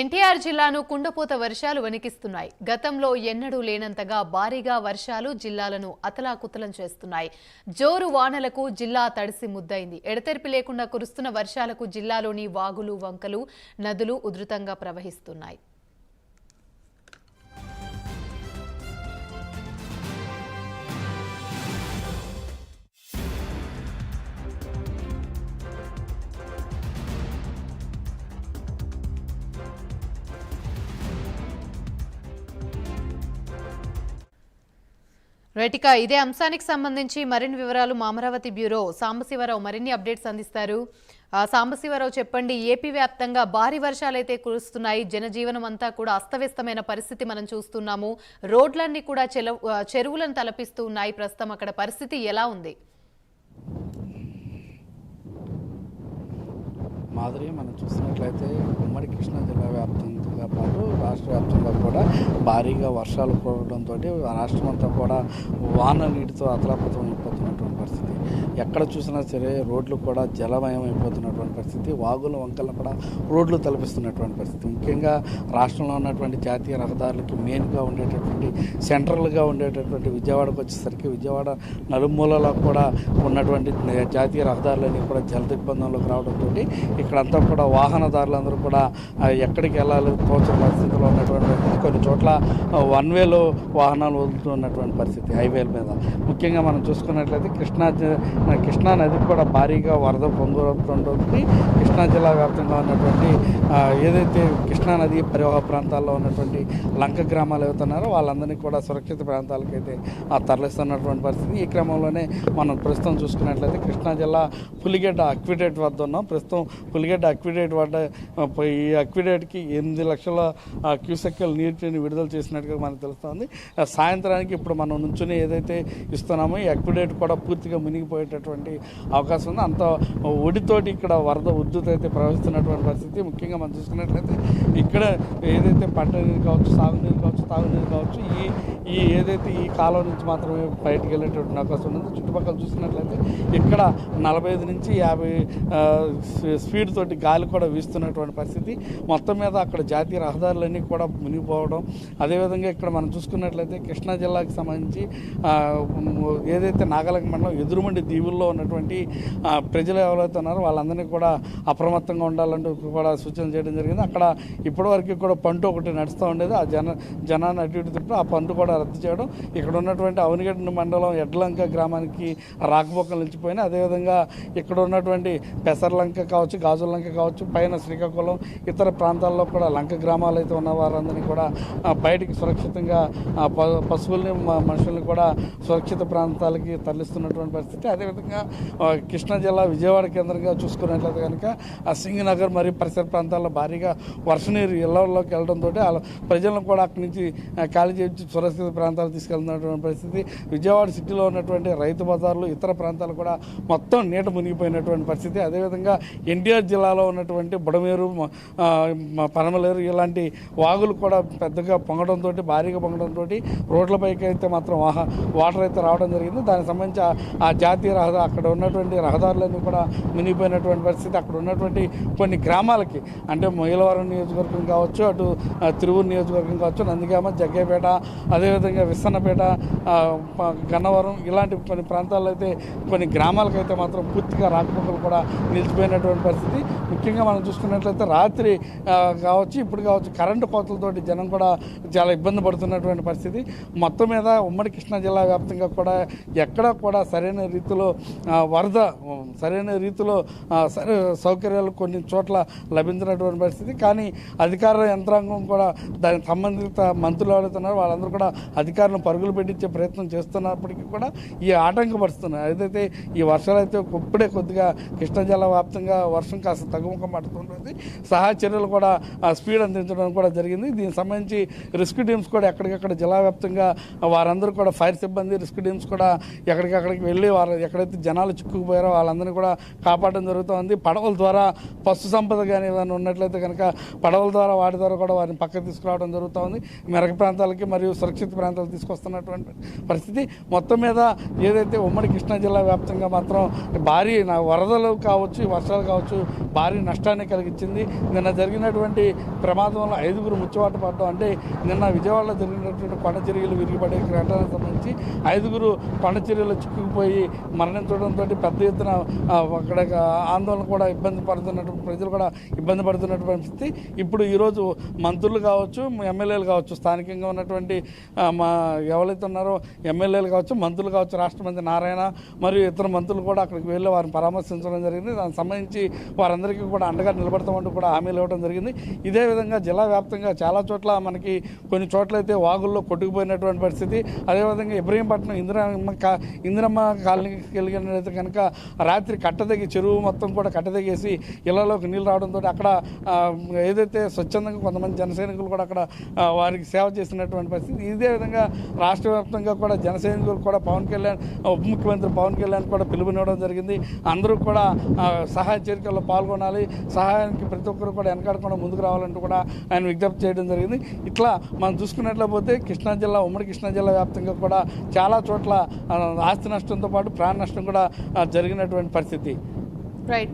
ఎన్టీఆర్ జిల్లాను కుండపోత వర్షాలు వణికిస్తున్నాయి. గతంలో ఎన్నడూ లేనంతగా భారీగా వర్షాలు జిల్లాలను అతలాకుతలం చేస్తున్నాయి. జోరు వానలకు జిల్లా తడిసి ముద్దయింది. ఎడతెరిపి లేకుండా కురుస్తున్న వర్షాలకు జిల్లాలోని వాగులు వంకలు నదులు ఉధృతంగా ప్రవహిస్తున్నాయి. రైటిక ఇదే అంశానికి సంబంధించి మరిన్ని వివరాలు మా అమరావతి బ్యూరో. సాంబశివరావు మరిన్ని అప్డేట్స్ అందిస్తారు. సాంబశివరావు చెప్పండి ఏపీ వ్యాప్తంగా భారీ వర్షాలైతే కురుస్తున్నాయి. జనజీవనం అంతా కూడా అస్తవ్యస్తమైన పరిస్థితి మనం చూస్తున్నాము. రోడ్లన్నీ కూడా చెరువులను తలపిస్తూ ఉన్నాయి. ప్రస్తుతం అక్కడ పరిస్థితి ఎలా ఉంది? మాదిరి మనం చూసినట్లయితే ఉమ్మడి కృష్ణా జిల్లా వ్యాప్తంగా పాటు రాష్ట్ర వ్యాప్తంగా కూడా భారీగా వర్షాలు కురవడంతో రాష్ట్రం అంతా కూడా వాన నీటితో అతలాపతం అయిపోతున్నటువంటి పరిస్థితి. ఎక్కడ చూసినా సరే రోడ్లు కూడా జలమయం అయిపోతున్నటువంటి పరిస్థితి. వాగుల వంకలను కూడా రోడ్లు తలపిస్తున్నటువంటి పరిస్థితి. ముఖ్యంగా రాష్ట్రంలో ఉన్నటువంటి జాతీయ రహదారులకి మెయిన్గా ఉండేటటువంటి సెంట్రల్గా ఉండేటటువంటి విజయవాడకు వచ్చేసరికి విజయవాడ నలుమూలలో కూడా ఉన్నటువంటి జాతీయ రహదారులన్నీ కూడా జల దిగ్బంధంలోకి రావడంతో ఇక్కడంతా కూడా వాహనదారులందరూ కూడా ఎక్కడికి వెళ్ళాలి తోచని పరిస్థితిలో ఉన్నటువంటి పరిస్థితి. కొన్ని చోట్ల వన్ వేలో వాహనాలు వదులుతున్నటువంటి పరిస్థితి హైవేల మీద. ముఖ్యంగా మనం చూసుకున్నట్లయితే కృష్ణా కృష్ణా నదికి కూడా భారీగా వరద పొందుతుంటుంది కృష్ణా జిల్లా వ్యాప్తంగా ఉన్నటువంటి ఏదైతే కృష్ణా నది పరివాహ ప్రాంతాల్లో ఉన్నటువంటి లంక గ్రామాలు అవుతున్నారో వాళ్ళందరినీ కూడా సురక్షిత ప్రాంతాలకైతే తరలిస్తున్నటువంటి పరిస్థితి. ఈ క్రమంలోనే మనం ప్రస్తుతం చూసుకున్నట్లయితే కృష్ణా జిల్లా పులిగడ్డ అక్విటేట్ వద్ద ఉన్నాం. ప్రస్తుతం పులిగడ్డ అక్విడేట్ వద్ద ఈ అక్విడేట్కి ఎనిమిది లక్షల ఆ, నీటిని విడుదల చేసినట్టుగా మనకు తెలుస్తుంది. సాయంత్రానికి ఇప్పుడు మనం నుంచుని ఏదైతే ఇస్తున్నామో ఈ అక్విడేట్ కూడా పూర్తిగా మునిగిపోయేటటువంటి అవకాశం ఉంది. అంత ఒడితోటి ఇక్కడ వరద ఉద్ధృతి అయితే ప్రవహిస్తున్నటువంటి పరిస్థితి ముఖ్యంగా మనం చూసుకున్నట్లయితే ఇక్కడ ఏదైతే పంట నీరు కావచ్చు సాగునీరు కావచ్చు తాగునీరు కావచ్చు ఈ ఈ ఏదైతే ఈ కాలం నుంచి మాత్రమే బయటకు వెళ్ళేటటువంటి అవకాశం ఉంది. చుట్టుపక్కల చూసినట్లయితే ఇక్కడ నలభై ఐదు నుంచి యాభై స్పీడ్ స్పీడ్ తోటి గాలి కూడా వీస్తున్నటువంటి పరిస్థితి. మొత్తం మీద అక్కడ జాతీయ రహదారులన్నీ కూడా మునిగిపోవడం. అదేవిధంగా ఇక్కడ మనం చూసుకున్నట్లయితే కృష్ణా జిల్లాకు సంబంధించి ఏదైతే నాగలంక మండలం ఎదురుమండి దీవుల్లో ఉన్నటువంటి ప్రజలు ఎవరైతే ఉన్నారో వాళ్ళందరినీ కూడా అప్రమత్తంగా ఉండాలంటూ కూడా సూచన చేయడం జరిగింది. అక్కడ ఇప్పటివరకు కూడా పంట ఒకటి నడుస్తూ ఉండేది. ఆ జన జనాన్ని అటు ఇటు తిప్పి ఆ పంటు కూడా రద్దు చేయడం. ఇక్కడ ఉన్నటువంటి అవనిగడ్డ మండలం ఎడ్లంక గ్రామానికి రాకపోకలు నిలిచిపోయినాయి. అదేవిధంగా ఇక్కడ ఉన్నటువంటి పెసర్లంక కావచ్చు గాజులంక కావచ్చు పైన శ్రీకాకుళం ఇతర ప్రాంతాల్లో కూడా లంక గ్రామాలు అయితే ఉన్న వారందరినీ కూడా బయటికి సురక్షితంగా ప- పశువుల్ని మనుషుల్ని కూడా సురక్షిత ప్రాంతాలకి తరలిస్తున్నటువంటి పరిస్థితి. అదేవిధంగా కృష్ణా జిల్లా విజయవాడ కేంద్రంగా చూసుకున్నట్లయితే కనుక ఆ సింగనగర్ మరియు పరిసర ప్రాంతాల్లో భారీగా వర్షనీరు ఇళ్ళలోకి వెళ్ళడంతో ప్రజలను కూడా అక్కడి నుంచి ఖాళీ చేయించి సురక్షిత ప్రాంతాలు తీసుకెళ్తున్నటువంటి పరిస్థితి. విజయవాడ సిటీలో ఉన్నటువంటి రైతు బజార్లు ఇతర ప్రాంతాలు కూడా మొత్తం నీట మునిగిపోయినటువంటి పరిస్థితి. అదేవిధంగా ఎన్టీఆర్ జిల్లాలో ఉన్నటువంటి బుడమేరు పనమలేరు ఇలాంటి వాగులు కూడా పెద్దగా పొంగడంతో భారీగా పొంగడంతో రోడ్లపైకి అయితే మాత్రం వాహ వాటర్ అయితే రావడం జరిగింది. దానికి సంబంధించి ఆ- జాతీయ రహదారి అక్కడ ఉన్నటువంటి రహదారులన్నీ కూడా మునిగిపోయినటువంటి పరిస్థితి. అక్కడ ఉన్నటువంటి కొన్ని గ్రామాలకి అంటే మైలవరం నియోజకవర్గం కావచ్చు అటు తిరువురు నియోజకవర్గం కావచ్చు నందిగామ జగ్గేపేట అదేవిధంగా విස්සన్నపేట గన్నవరం ఇలాంటి కొన్ని ప్రాంతాల్లో అయితే కొన్ని గ్రామాలకైతే మాత్రం పూర్తిగా రాకపోకలు కూడా నిలిచిపోయినటువంటి పరిస్థితి ముఖ్యంగా మనం చూసుకున్నట్లయితే రాత్రి కావచ్చు ఇప్పుడు కావచ్చు కరెంటు కోతలతోటి జనం కూడా చాలా ఇబ్బంది పడుతున్నటువంటి పరిస్థితి. మొత్తం మీద ఉమ్మడి కృష్ణా జిల్లా వ్యాప్తంగా కూడా ఎక్కడ కూడా సరైన రీతిలో వరద సరైన రీతిలో సరే సౌకర్యాలు కొన్ని చోట్ల లభించినటువంటి పరిస్థితి. కానీ అధికార యంత్రాంగం కూడా దానికి సంబంధిత మంత్రులు ఎవరైతున్నారో వాళ్ళందరూ కూడా అధికారులను పరుగులు పెట్టించే ప్రయత్నం చేస్తున్నప్పటికీ కూడా ఈ ఆటంకపరుస్తున్నారు. ఏదైతే ఈ వర్షాలు అయితే ఇప్పుడే కొద్దిగా కృష్ణా జిల్లా వ్యాప్తంగా వర్షం కాస్త తగ్గుముఖం పడుతుంటుంది. సహాయ చర్యలు కూడా స్పీడ్ అందించడం కూడా జరిగింది. దీనికి సంబంధించి రిస్క్ టీమ్స్ కూడా ఎక్కడికక్కడ జిల్లా వ్యాప్తంగా వారందరూ కూడా ఫైర్ సిబ్బంది రిస్క్ టీమ్స్ కూడా ఎక్కడికక్కడికి వెళ్ళి వారు ఎక్కడైతే జనాలు చిక్కుకుపోయారో వాళ్ళందరినీ కూడా కాపాడడం జరుగుతుంది. పడవల ద్వారా పశు సంపద కానీ ఏదైనా ఉన్నట్లయితే కనుక పడవల ద్వారా వాటి ద్వారా కూడా వారిని పక్కకు తీసుకురావడం జరుగుతుంది. మెరక ప్రాంతాలకి మరియు సురక్షిత ప్రాంతాలకు తీసుకొస్తున్నటువంటి పరిస్థితి మొత్తం మీద ఏదైతే ఉమ్మడి కృష్ణా జిల్లా వ్యాప్తంగా మాత్రం భారీ నా వరదలు కావచ్చు వర్షాలు కావచ్చు భారీ నష్టాన్ని కలిగించింది. నిన్న జరిగినటువంటి ప్రమాదంలో ఐదుగురు ముచ్చవాట పడడం. అంటే నిన్న విజయవాడలో జరిగినటువంటి కొండ చర్యలు విరిగిపడే ఘటనకు సంబంధించి ఐదుగురు కొండ చర్యలు చిక్కుకుపోయి మరణించడంతో పెద్ద ఎత్తున అక్కడ ఆందోళన కూడా ఇబ్బంది పడుతున్నటువంటి ప్రజలు కూడా ఇబ్బంది పడుతున్నటువంటి పరిస్థితి. ఇప్పుడు ఈరోజు మంత్రులు కావచ్చు ఎమ్మెల్యేలు కావచ్చు స్థానికంగా ఉన్నటువంటి మా ఎవరైతే ఉన్నారో ఎమ్మెల్యేలు కావచ్చు మంత్రులు కావచ్చు రాష్ట్ర మంత్రి నారాయణ మరియు ఇతర మంత్రులు కూడా అక్కడికి వెళ్ళి వారిని పరామర్శించడం జరిగింది. దానికి సంబంధించి వారందరికీ కూడా అండగా నిలబడతామంటూ కూడా హామీలు ఇవ్వడం జరిగింది. ఇదే విధంగా జిల్లా వ్యాప్తంగా చాలా చోట్ల మనకి కొన్ని చోట్ల అయితే వాగుల్లో కొట్టుకుపోయినటువంటి పరిస్థితి. అదేవిధంగా ఇబ్రహీంపట్నం ఇందిరమ్మ కా ఇందిరమ్మ కాలనీకి వెళ్ళినట్లయితే కనుక రాత్రి కట్టదగి చెరువు మొత్తం కూడా కట్టదగేసి ఇళ్ళలోకి నీళ్ళు రావడంతో అక్కడ ఏదైతే స్వచ్ఛందంగా కొంతమంది జనసైనికులు కూడా అక్కడ వారికి సేవ చేసినటువంటి పరిస్థితి. ఇదే విధంగా రాష్ట్ర వ్యాప్తంగా కూడా జన కూడా పవన్ కళ్యాణ్ ఉప ముఖ్యమంత్రి పవన్ కళ్యాణ్ కూడా పిలుపునివ్వడం జరిగింది. అందరూ కూడా సహాయ చేరికల్లో చర్యల్లో పాల్గొనాలి. సహాయానికి ప్రతి ఒక్కరు కూడా వెనకాడకుండా ముందుకు రావాలంటూ కూడా ఆయన విజ్ఞప్తి చేయడం జరిగింది. ఇట్లా మనం చూసుకున్నట్లయితే కృష్ణా జిల్లా ఉమ్మడి కృష్ణా జిల్లా వ్యాప్తంగా కూడా చాలా చోట్ల ఆస్తి నష్టంతో పాటు ప్రాణ నష్టం కూడా జరిగినటువంటి పరిస్థితి. రైట్